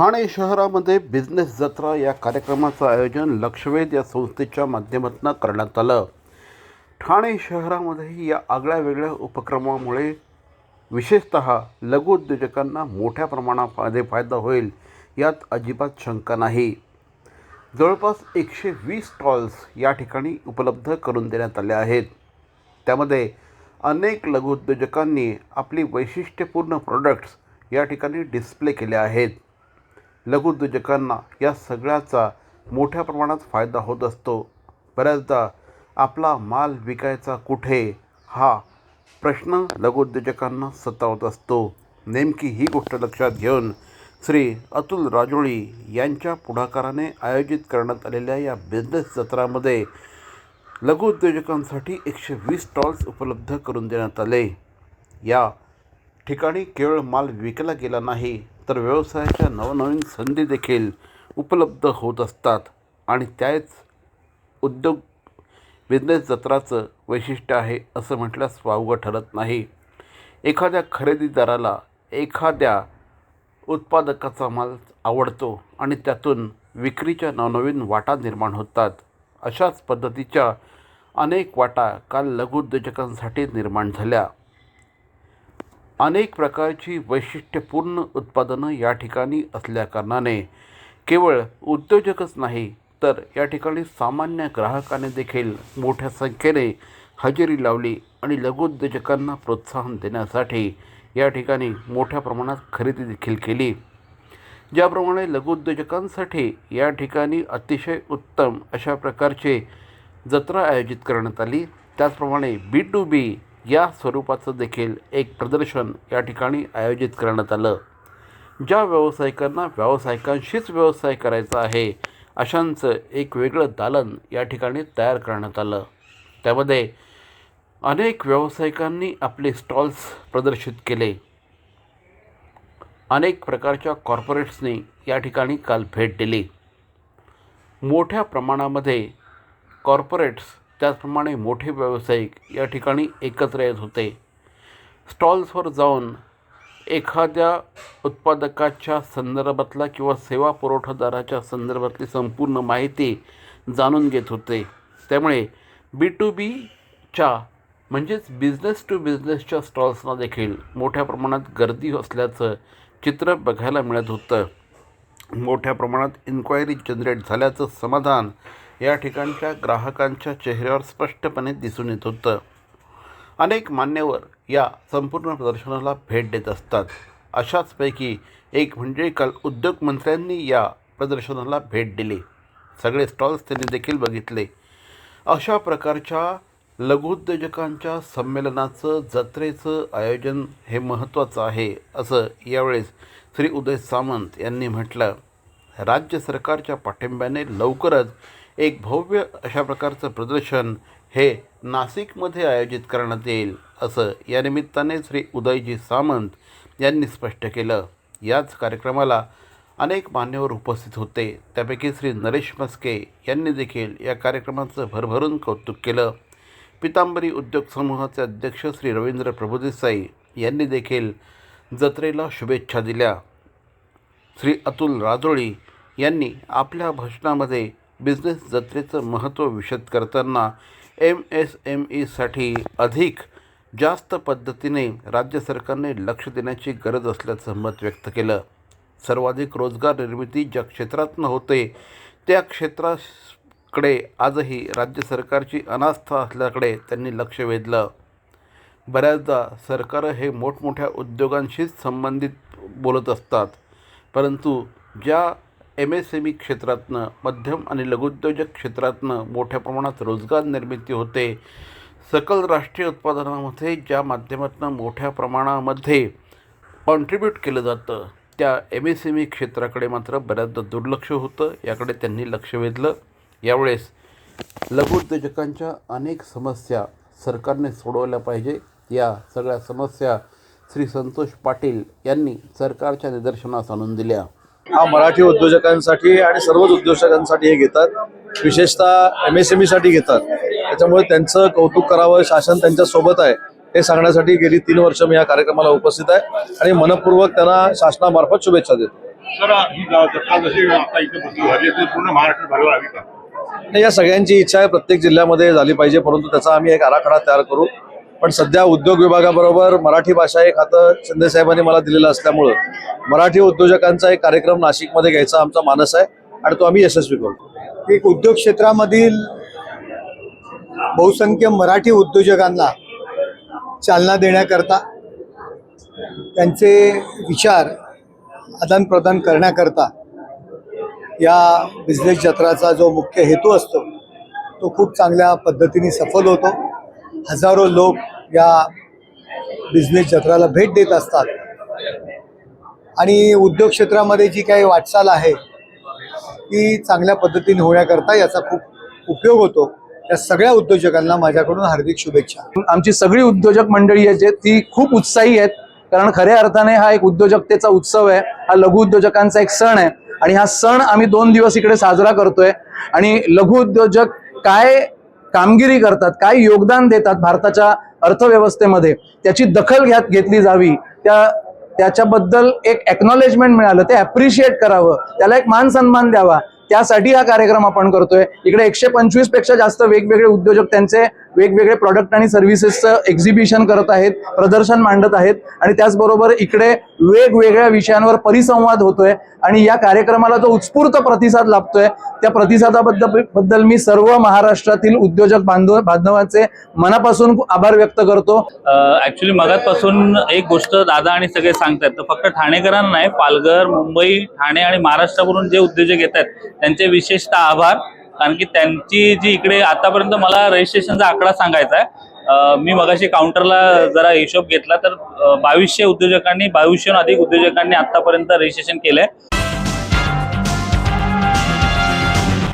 ठाणे शहरामध्ये बिझनेस जत्रा या कार्यक्रमाचं आयोजन लक्षवेध या संस्थेच्या माध्यमातून करण्यात आलं. ठाणे शहरामध्येही या आगळ्या वेगळ्या उपक्रमामुळे विशेषत लघु उद्योजकांना मोठ्या प्रमाणामध्ये फायदा होईल यात अजिबात शंका नाही. जवळपास एकशे वीस स्टॉल्स या ठिकाणी उपलब्ध करून देण्यात आले आहेत. त्यामध्ये अनेक लघुउद्योजकांनी आपली वैशिष्ट्यपूर्ण प्रोडक्ट्स या ठिकाणी डिस्प्ले केले आहेत. लघुउद्योजकांना या सगळ्याचा मोठ्या प्रमाणात फायदा होत असतो. बऱ्याचदा आपला माल विकायचा कुठे हा प्रश्न लघुउद्योजकांना सतावत असतो. नेमकी ही गोष्ट लक्षात घेऊन श्री अतुल राजोळी यांच्या पुढाकाराने आयोजित करण्यात आलेल्या या बिझनेस जत्रामध्ये लघुउद्योजकांसाठी एकशे वीस स्टॉल्स उपलब्ध करून देण्यात आले. या ठिकाणी केवळ माल विकला गेला नाही तर व्यवसायाच्या नवनवीन संधी देखील उपलब्ध होत असतात आणि त्याच उद्योग बिझनेस जत्राचं वैशिष्ट्य आहे असं म्हटल्यास वावगं ठरत नाही. एखाद्या खरेदीदाराला एखाद्या उत्पादकाचा माल आवडतो आणि त्यातून विक्रीच्या नवनवीन वाटा निर्माण होतात. अशाच पद्धतीच्या अनेक वाटा काल लघुउद्योजकांसाठी निर्माण झाल्या. अनेक प्रकारची वैशिष्ट्यपूर्ण उत्पादनं या ठिकाणी असल्याकारणाने केवळ उद्योजकच नाही तर या ठिकाणी सामान्य ग्राहकाने देखील मोठ्या संख्येने हजेरी लावली आणि लघुउद्योजकांना प्रोत्साहन देण्यासाठी या ठिकाणी मोठ्या प्रमाणात खरेदी देखील केली. ज्याप्रमाणे लघुउद्योजकांसाठी या ठिकाणी अतिशय उत्तम अशा प्रकारचे जत्रा आयोजित करण्यात आली. त्याचप्रमाणे बी टू बी या स्वरूपाचं देखील एक प्रदर्शन या ठिकाणी आयोजित करण्यात आलं. ज्या व्यावसायिकांना व्यावसायिकांशीच व्यवसाय करायचा आहे अशांचं एक वेगळं दालन या ठिकाणी तयार करण्यात आलं. त्यामध्ये अनेक व्यावसायिकांनी आपले स्टॉल्स प्रदर्शित केले. अनेक प्रकारच्या कॉर्पोरेट्सनी या ठिकाणी काल भेट दिली. मोठ्या प्रमाणामध्ये कॉर्पोरेट्स त्याचप्रमाणे मोठे व्यावसायिक या ठिकाणी एकत्र येत होते. स्टॉल्सवर जाऊन एखाद्या उत्पादकाच्या संदर्भातला किंवा सेवा पुरवठादाराच्या संदर्भातली संपूर्ण माहिती जाणून घेत होते. त्यामुळे बी टू बीच्या म्हणजेच बिझनेस टू बिझनेसच्या स्टॉल्सना देखील मोठ्या प्रमाणात गर्दी असल्याचं चित्र बघायला मिळत होतं. मोठ्या प्रमाणात इन्क्वायरी जनरेट झाल्याचं समाधान या ठिकाणच्या ग्राहकांच्या चेहऱ्यावर स्पष्टपणे दिसून येत होतं. अनेक मान्यवर या संपूर्ण प्रदर्शनाला भेट देत असतात. अशाचपैकी एक म्हणजे काल उद्योगमंत्र्यांनी या प्रदर्शनाला भेट दिली. सगळे स्टॉल्स त्यांनी देखील बघितले. अशा प्रकारच्या लघुउद्योजकांच्या संमेलनाचं जत्रेचं आयोजन हे महत्त्वाचं आहे असं यावेळेस श्री उदय सामंत यांनी म्हटलं. राज्य सरकारच्या पाठिंब्याने लवकरच एक भव्य अशा प्रकारचं प्रदर्शन हे नाशिकमध्ये आयोजित करण्यात येईल असं या निमित्ताने श्री उदयजी सामंत यांनी स्पष्ट केलं. याच कार्यक्रमाला अनेक मान्यवर उपस्थित होते. त्यापैकी श्री नरेश मस्के यांनी देखील या कार्यक्रमाचं भरभरून कौतुक केलं. पितांबरी उद्योग समूहाचे अध्यक्ष श्री रवींद्र प्रभुदेसाई यांनी देखील जत्रेला शुभेच्छा दिल्या. श्री अतुल राजोळी यांनी आपल्या भाषणामध्ये बिझनेस जत्रेचं महत्त्व विशद करताना एम एस एम ईसाठी अधिक जास्त पद्धतीने राज्य सरकारने लक्ष देण्याची गरज असल्याचं मत व्यक्त केलं. सर्वाधिक रोजगार निर्मिती ज्या क्षेत्रातनं होते त्या क्षेत्रास कडे आजही राज्य सरकारची अनास्था असल्याकडे त्यांनी लक्ष वेधलं. बऱ्याचदा सरकार हे मोठमोठ्या उद्योगांशीच संबंधित बोलत असतात. परंतु ज्या एम एस एम ई क्षेत्रातनं मध्यम आणि लघुद्योजक क्षेत्रातनं मोठ्या प्रमाणात रोजगार निर्मिती होते सकल राष्ट्रीय उत्पादनामध्ये ज्या माध्यमातून मोठ्या प्रमाणामध्ये कॉन्ट्रीब्यूट केलं जातं त्या एम एस एम ई क्षेत्राकडे मात्र बऱ्याचदा दुर्लक्ष होतं याकडे त्यांनी लक्ष वेधलं. यावेळेस लघुउद्योजकांच्या अनेक समस्या सरकारने सोडवल्या पाहिजे. या सगळ्या समस्या श्री संतोष पाटील यांनी सरकारच्या निदर्शनास आणून दिल्या. हा मराठी उद्योजकांसाठी आणि सर्वच उद्योजकांसाठी हे घेतात. विशेषतः एम एस एमसाठी घेतात. त्याच्यामुळे त्यांचं कौतुक करावं शासन त्यांच्यासोबत आहे हे सांगण्यासाठी गेली तीन वर्ष मी या कार्यक्रमाला उपस्थित आहे आणि मनपूर्वक त्यांना शासनामार्फत शुभेच्छा देतो. सर ही गा- जत्रा जशी आता इथे बसली झाली आहे, ती पूर्ण का? नाही या सगळ्यांची इच्छा आहे प्रत्येक जिल्ह्यामध्ये झाली पाहिजे परंतु त्याचा आम्ही एक आराखडा तयार करू. पण सध्या उद्योग विभागाबरोबर मराठी भाषा हे खातं शिंदेसाहेबांनी मला दिलेलं असल्यामुळं मराठी उद्योजकांचा एक कार्यक्रम नाशिकमध्ये घ्यायचा आमचा मानस आहे आणि तो आम्ही यशस्वी करू एक उद्योग क्षेत्रामधील बहुसंख्य मराठी उद्योजकांना चालना देण्याकरता त्यांचे विचार आदानप्रदान करण्याकरता या बिझनेस जत्राचा जो मुख्य हेतू असतो तो खूप चांगल्या पद्धतीने सफल होतो. हजारो लोक या बिझनेस जत्राला भेट देत असतात. आणि उद्योग क्षेत्रामध्ये जी काही वाटचाल आहे ती चांगल्या पद्धतीने होण्याकरता याचा खूप उपयोग होतो. त्या सगळ्या उद्योजकांना माझ्याकडून हार्दिक शुभेच्छा. आमची सगळी उद्योजक मंडळी आहे जे ती खूप उत्साही आहेत. कारण खऱ्या अर्थाने हा एक उद्योजकतेचा उत्सव आहे. हा लघु उद्योजकांचा एक सण आहे. आणि हा सण आम्ही दोन दिवस इकडे साजरा करतोय. आणि लघु उद्योजक काय कामगिरी करतात काय योगदान देतात भारताच्या अर्थव्यवस्थेमध्ये त्याची दखल घ्यात घेतली जावी. त्या त्याच्याबद्दल एक एक्नॉलेजमेंट मिळालं ते ॲप्रिशिएट करावं त्याला एक मान सन्मान द्यावा. त्यासाठी हा कार्यक्रम आपण करतोय. इकडे एकशे पंचवीसपेक्षा जास्त वेगवेगळे उद्योजक त्यांचे वेगवेगळे प्रॉडक्ट आणि सर्व्हिसेसचं एक्झिबिशन करत आहेत प्रदर्शन मांडत आहेत आणि त्याचबरोबर इकडे वेगवेगळ्या विषयांवर परिसंवाद होतोय आणि या कार्यक्रमाला जो उत्स्फूर्त प्रतिसाद लाभतोय त्या प्रतिसादाबद्दल बद्दल मी सर्व महाराष्ट्रातील उद्योजक बांधव बांधवांचे मनापासून आभार व्यक्त करतो. ऍक्च्युली मगातपासून एक गोष्ट दादा आणि सगळे सांगतात तर फक्त ठाणेकरांना नाही पालघर मुंबई ठाणे आणि महाराष्ट्रावरून जे उद्योजक येत आहेत त्यांचे विशेषतः आभार. कारण की त्यांची जी इकडे आतापर्यंत मला रजिस्ट्रेशनचा आकडा सांगायचा आहे मी मगाशी काउंटरला जरा हिशोब घेतला तर बावीसशे उद्योजकांनी बावीसशेहून अधिक उद्योजकांनी आतापर्यंत रजिस्ट्रेशन केलंय.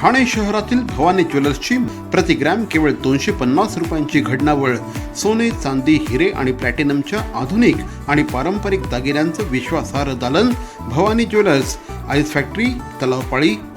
ठाणे शहरातील भवानी ज्वेलर्सची प्रति ग्रॅम केवळ दोनशे पन्नास रुपयांची घडणावळ सोने चांदी हिरे आणि प्लॅटिनमच्या आधुनिक आणि पारंपरिक दागिन्यांचं विश्वासार्ह दालन Bhavani jewellers ice factory Talavpali